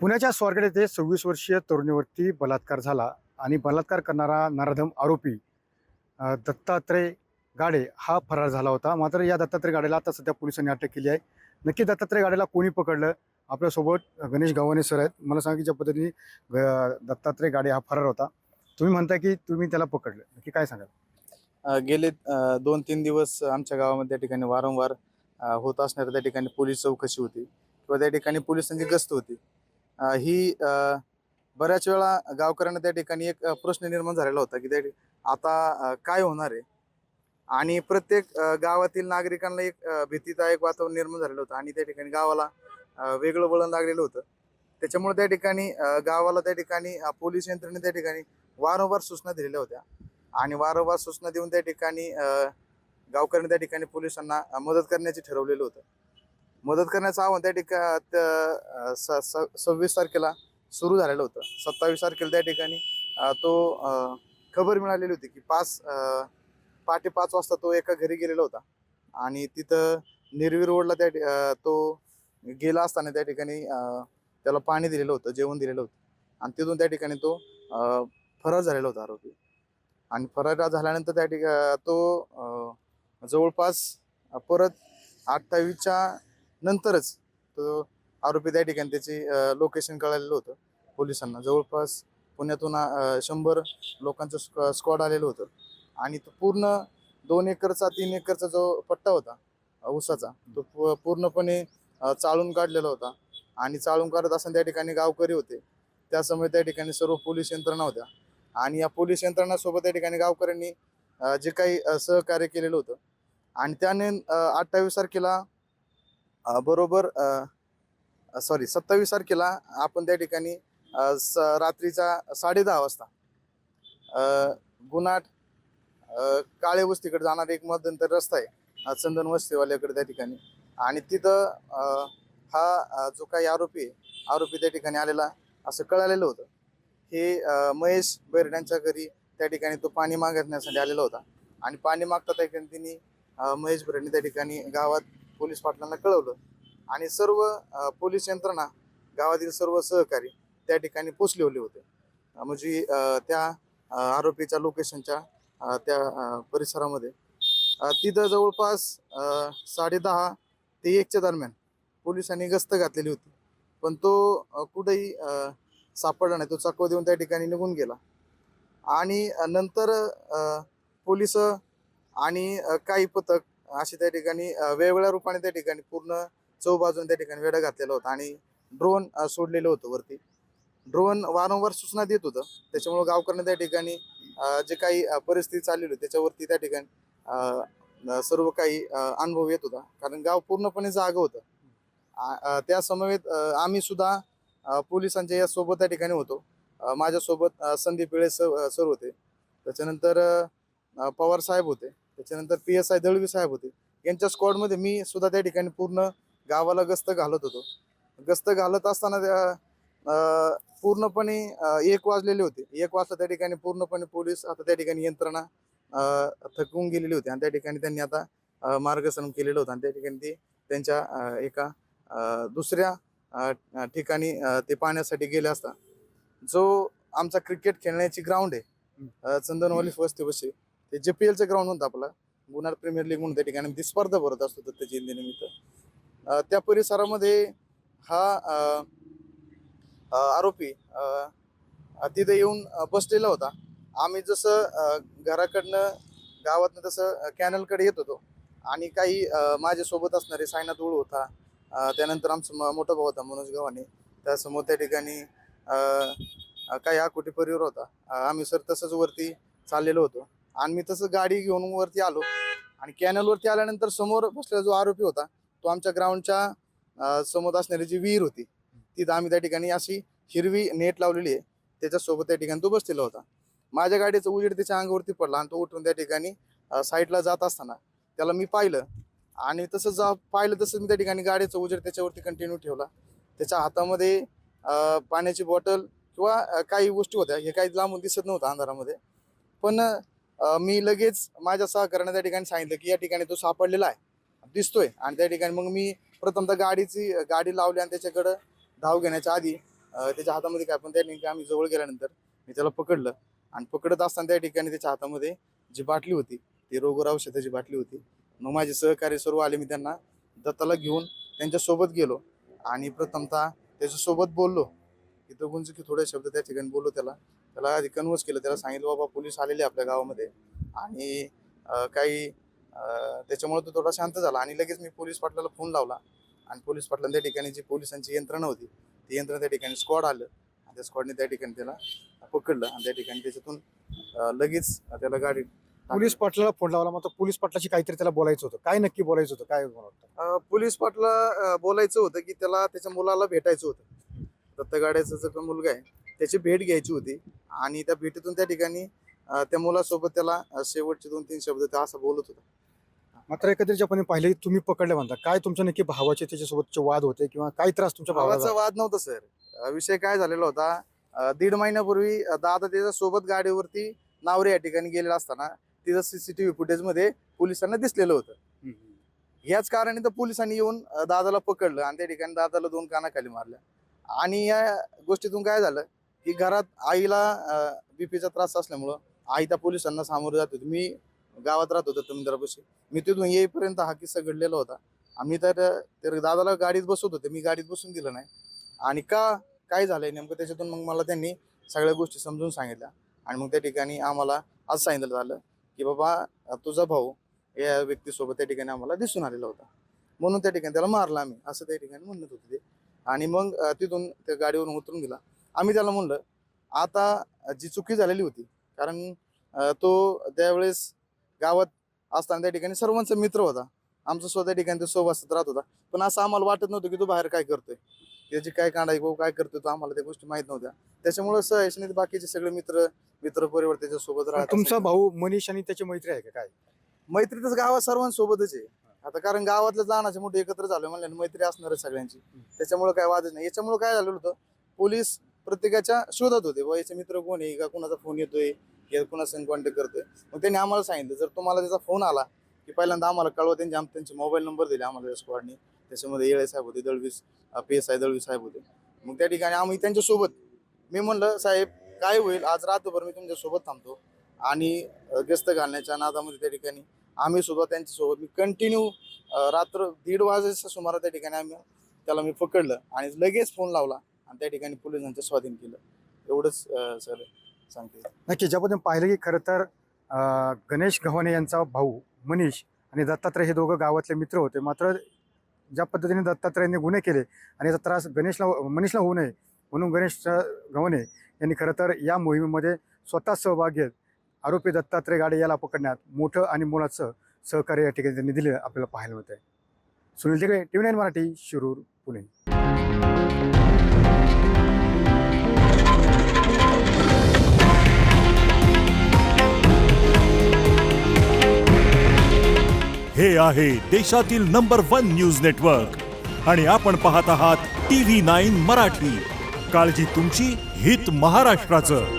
पुण्याच्या स्वारगेट येथे सव्वीस वर्षीय तरुणीवरती बलात्कार झाला आणि बलात्कार करणारा नराधम आरोपी दत्तात्रय गाडे हा फरार झाला होता. मात्र या दत्तात्रय गाडेला आता सध्या पोलिसांनी अटक केली आहे. नक्की दत्तात्रय गाडेला कोणी पकडलं? आपल्यासोबत गणेश गावाने सर आहेत. मला सांगा की ज्या पद्धतीने ग- दत्तात्रय गाडे हा फरार होता. तुम्ही म्हणता की तुम्ही त्याला पकडलं. नक्की काय सांगाल? गेले दोन तीन दिवस आमच्या गावामध्ये त्या ठिकाणी वारंवार होत असणाऱ्या त्या ठिकाणी पोलीस चौकशी होती. किंवा त्या ठिकाणी पोलिसांची गस्त होती. ही बऱ्याच वेळा गावकऱ्यांना त्या ठिकाणी एक प्रश्न निर्माण झालेला होता की त्या आता काय होणार आहे? आणि प्रत्येक गावातील नागरिकांना एक भीतीदायक वातावरण निर्माण झालेलं होतं आणि त्या ठिकाणी गावाला वेगळं वळण लागलेलं होतं. त्याच्यामुळे त्या ठिकाणी गावाला त्या ठिकाणी पोलीस यंत्रणेने त्या ठिकाणी वारंवार सूचना दिलेल्या होत्या. आणि वारंवार सूचना देऊन त्या ठिकाणी गावकऱ्यांनी त्या ठिकाणी पोलिसांना मदत करण्याचे ठरवलेलं होतं. मदत करण्याचं आव्हान त्या ठिकाणी सव्वीस तारखेला सुरू झालेलं होतं. सत्तावीस तारखेला त्या ठिकाणी तो खबर मिळालेली होती की पाच पहाटे पाच वाजता तो एका घरी गेलेला होता. आणि तिथं निर्वी रोडला त्या तो गेला असताना त्या ठिकाणी त्याला पाणी दिलेलं होतं जेवण दिलेलं होतं. आणि तिथून त्या ठिकाणी तो फरार झालेला होता आरोपी. आणि फरार झाल्यानंतर त्या ठिकाणी तो जवळपास परत अठ्ठावीसच्या नंतरच तो आरोपी त्या ठिकाणी त्याची लोकेशन कळालेलं होतं पोलिसांना. जवळपास पुण्यातून शंभर लोकांचं स्क्वॉ स्क्वॉड आलेलं होतं. आणि तो पूर्ण दोन एकरचा तीन एकरचा जो पट्टा होता ऊसाचा तो पूर्णपणे चाळून काढलेला होता. आणि चाळून काढत असताना त्या ठिकाणी गावकरी होते. त्यासमोर त्या ठिकाणी सर्व पोलीस यंत्रणा होत्या. आणि या पोलीस यंत्रणासोबत त्या ठिकाणी गावकऱ्यांनी जे काही सहकार्य केलेलं होतं. आणि त्याने अठ्ठावीस तारखेला बरोबर सॉरी सत्तावीस तारखेला आपण त्या ठिकाणी स रात्रीचा साडे दहा वाजता गुनाट गुन्हाट काळे वस्तीकडे जाणारा एक मध्यंतर रस्ता आहे चंदन वस्तीवाल्याकडे त्या ठिकाणी. आणि तिथं हा जो काही आरोपी आहे आरोपी त्या ठिकाणी आलेला असं कळालेलं होतं. हे महेश बैरड्यांच्या घरी त्या ठिकाणी तो पाणी मागण्यासाठी आलेला होता. आणि पाणी मागता त्या ठिकाणी त्यांनी महेश बैरडे त्या ठिकाणी गावात पोलीस पाटलांना कळवलं. आणि सर्व पोलीस यंत्रणा गावातील सर्व सहकारी त्या ठिकाणी पोचलेवले होते. म्हणजे त्या आरोपीच्या लोकेशनच्या त्या परिसरामध्ये तिथं जवळपास साडेदहा ते एकच्या दरम्यान पोलिसांनी गस्त घातलेली होती. पण तो कुठेही सापडला नाही. तो चकवा देऊन त्या ठिकाणी निघून गेला. आणि नंतर पोलीस आणि काही पथक अशी त्या ठिकाणी वेगवेगळ्या रूपाने त्या ठिकाणी पूर्ण चौबाजून त्या ठिकाणी वेढा घातलेला होता आणि ड्रोन सोडलेलं होतं वरती. ड्रोन वारंवार सूचना देत होतं. त्याच्यामुळं गावकऱ्यांना त्या ठिकाणी जे काही परिस्थिती चाललेली होती त्याच्यावरती त्या ठिकाणी सर्व काही अनुभव येत होता. कारण गाव पूर्णपणे जागं होतं. त्या समवेत आम्ही सुद्धा पोलिसांच्या या सोबत त्या ठिकाणी होतो. माझ्यासोबत संदीप पिळे सर सर होते. त्याच्यानंतर पवार साहेब होते. त्याच्यानंतर पी एस आय दळवी साहेब होते. यांच्या स्क्वॉडमध्ये मी सुद्धा त्या ठिकाणी पूर्ण गावाला गस्त घालत होतो. गस्त घालत असताना त्या पूर्णपणे एक वाजलेले होते. एक वाजता त्या ठिकाणी पूर्णपणे पोलीस आता त्या ठिकाणी यंत्रणा थकवून गेलेली होती. आणि त्या ठिकाणी त्यांनी आता मार्गक्रमण केलेलं होतं. आणि त्या ठिकाणी ते त्यांच्या एका दुसऱ्या ठिकाणी ते पाहण्यासाठी गेले असता. जो आमचा क्रिकेट खेळण्याची ग्राउंड आहे चंदनवाली वस्ती बशी ते जे पी एलचं ग्राउंड होतं आपला. गुन्हा प्रीमियर लीग म्हणून त्या ठिकाणी ती स्पर्धा भरत असतो दत्त जयंतीनिमित्त त्या परिसरामध्ये हा आरोपी तिथे येऊन बसलेला होता. आम्ही जसं घराकडनं गावातनं तसं कॅनलकडे येत होतो. आणि काही माझ्यासोबत असणारे सायनाथ उळ होता. त्यानंतर आमचा म- मोठा भाऊ होता मनोज गव्हाणे. त्यासमोर त्या ठिकाणी काही आकोटी परिवार होता. आम्ही सर तसंच वरती चाललेलो होतो. आणि मी तसं गाडी घेऊन वरती आलो. आणि कॅनलवरती आल्यानंतर समोर बसलेला जो आरोपी होता तो आमच्या ग्राउंडच्या समोर असणारी जी विहीर होती तिथं आम्ही त्या ठिकाणी अशी हिरवी नेट लावलेली आहे. त्याच्यासोबत त्या ठिकाणी तो बसलेला होता. माझ्या गाडीचं उजेड त्याच्या अंगावरती पडला आणि तो उठून त्या ठिकाणी साईडला जात असताना त्याला मी पाहिलं. आणि तसं जा पाहिलं तसं मी त्या ठिकाणी गाडीचं उजेड त्याच्यावरती कंटिन्यू ठेवला. त्याच्या हातामध्ये पाण्याची बॉटल किंवा काही गोष्टी होत्या. हे काही लांबून दिसत नव्हतं अंधारामध्ये. पण मी लगेच माझ्या सहकार्याने त्या ठिकाणी सांगितलं की या ठिकाणी तो सापडलेला आहे. दिसतोय. आणि त्या ठिकाणी मग मी प्रथमतः गाडीची गाडी लावली आणि त्याच्याकडं धाव घेण्याच्या आधी त्याच्या हातामध्ये काय पण त्या ठिकाणी आम्ही जवळ गेल्यानंतर मी त्याला पकडलं. आणि पकडत असताना त्या ठिकाणी त्याच्या हातामध्ये जी बाटली होती ती रोगर औषधाची बाटली होती. मग माझे सहकारी सर्व आले मी त्यांना दत्ताला घेऊन त्यांच्यासोबत गेलो. आणि प्रथमतः त्याच्यासोबत बोललो. की थोडे शब्द त्या ठिकाणी बोललो त्याला. त्याला आधी कन्व्हर्स केलं. त्याला सांगितलं बाबा पोलीस आलेले आपल्या गावामध्ये. आणि काही त्याच्यामुळे तो थोडा शांत झाला. आणि लगेच मी पोलीस पाटलाला फोन लावला. आणि पोलीस पाटला त्या ठिकाणी जी पोलिसांची यंत्रणा होती ती यंत्रणा त्या ठिकाणी स्क्वॉड आलं. आणि त्या स्क्वॉडने त्या ठिकाणी त्याला पकडलं. आणि त्या ठिकाणी त्याच्यातून लगेच त्याला गाडी पोलीस पाटलाला फोन लावला. मग पोलीस पाटलाशी काहीतरी त्याला बोलायचं होतं. काय नक्की बोलायचं होतं? काय मला वाटतं पोलीस पाटला बोलायचं होतं की त्याला त्याच्या मुलाला भेटायचं होतं. दत्तगाड्याचा जो काही मुलगा आहे त्याची भेट घ्यायची होती. आणि त्या भेटीतून त्या ठिकाणी त्या मुलासोबत त्याला शेवटचे दोन तीन शब्द त्या असं बोलत होता. मात्र एकत्रित आपण पाहिले तुम्ही पकडले म्हणता. काय तुमच्या नक्की भावाचे त्याच्यासोबतचे वाद होते किंवा काय त्रास तुमच्या भावाचा? वाद नव्हता सर. विषय काय झालेला होता दीड महिन्यापूर्वी दादा त्याच्या सोबत गाडीवरती नावरे या ठिकाणी गेलेला असताना तिथं सीसीटीव्ही फुटेजमध्ये पोलिसांना दिसलेलं होतं. याच कारणाने तर पोलिसांनी येऊन दादाला पकडलं आणि त्या ठिकाणी दादाला दोन कानाखाली मारल्या. आणि या गोष्टीतून काय झालं की घरात आईला बीपीचा त्रास असल्यामुळं आई त्या पोलिसांना सामोरं जात होती. मी गावात राहत होतो तमिंद्रापाशी मी तिथून येईपर्यंत हा किस्सा घडलेला होता. आम्ही तर तर दादाला गाडीत बसवत होते. मी गाडीत बसून दिलं नाही. आणि का काय झालंय नेमकं त्याच्यातून मग मला त्यांनी सगळ्या गोष्टी समजून सांगितल्या. आणि मग त्या ठिकाणी आम्हाला आज सांगितलं झालं की बाबा तुझा भाऊ या व्यक्तीसोबत त्या ठिकाणी आम्हाला दिसून आलेला होता. म्हणून त्या ठिकाणी त्याला मारला आम्ही असं त्या ठिकाणी म्हणत होते ते. आणि मग तिथून त्या गाडीवरून उतरून गेला. आम्ही त्याला म्हणलं आता जी चुकी झालेली होती कारण तो त्यावेळेस गावात असताना त्या ठिकाणी सर्वांचा मित्र होता. आमचा स्वतः ठिकाणी तो सोबत राहत होता. पण असं आम्हाला वाटत नव्हतं की तो बाहेर काय करतोय. त्याची काय काढाय भाऊ काय करतोय तो आम्हाला त्या गोष्टी माहीत नव्हत्या. त्याच्यामुळे सहिष्णुतेत बाकीचे सगळे मित्र मित्र परिवार त्याच्या सोबत राहत तुमचा. भाऊ मनीष आणि त्याची मैत्री आहे का? काय? मैत्री तर गावात सर्वांसोबतच आहे. आता कारण गावातलं लहानाचे मोठे एकत्र झाले म्हणल्याने मैत्री असणारच सगळ्यांची. त्याच्यामुळे काय वादच नाही. याच्यामुळे काय झालेलं होतं पोलीस प्रत्येकाच्या शोधात होते. याचे मित्र कोण आहे? का कुणाचा फोन येतोय? या कुणाचा कॉन्टॅक्ट करतोय? मग त्यांनी आम्हाला सांगितलं जर तुम्हाला त्याचा फोन आला की पहिल्यांदा आम्हाला कळवा त्यांचे आम- त्यांचे मोबाईल नंबर दिले आम्हाला स्क्वॉडने त्याच्यामध्ये येळे साहेब होते दळवीस पी एस आय दळवी साहेब होते. मग त्या ठिकाणी आम्ही त्यांच्यासोबत मी म्हणलं साहेब काय होईल? आज रात्रभर मी तुमच्यासोबत थांबतो आणि गस्त घालण्याच्या नादामध्ये त्या ठिकाणी आम्ही सुद्धा त्यांच्यासोबत मी कंटिन्यू रात्र दीड वाजेच्या सुमारा त्या ठिकाणी आम्ही त्याला मी पकडलं आणि लगेच फोन लावला आणि त्या ठिकाणी पोलिसांचं स्वाधीन केलं. एवढंच सर सांगते. नक्की ज्याबद्दल पाहिलं की खरं तर गणेश गव्हाणे यांचा भाऊ मनीष आणि दत्तात्रय हे दोघं गावातले मित्र होते. मात्र ज्या पद्धतीने दत्तात्रयांनी गुन्हे केले आणि याचा त्रास गणेशला मनीषला होऊ नये म्हणून गणेश गव्हाणे यांनी खरं तर या मोहिमेमध्ये स्वतः सहभाग घेत आरोपी दत्तात्रय गाडे याला पकडण्यात मोठं आणि मोलाचं सहकार्य या ठिकाणी त्यांनी दिलं आपल्याला पाहायला मिळत आहे सुनील तिकडे टी नाईन मराठी शिरूर पुणे. हे आहे देशातील नंबर वन न्यूज नेटवर्क. आणि आपण पाहत आहात टी व्ही नाईन मराठी. काळजी तुमची हित महाराष्ट्राचं.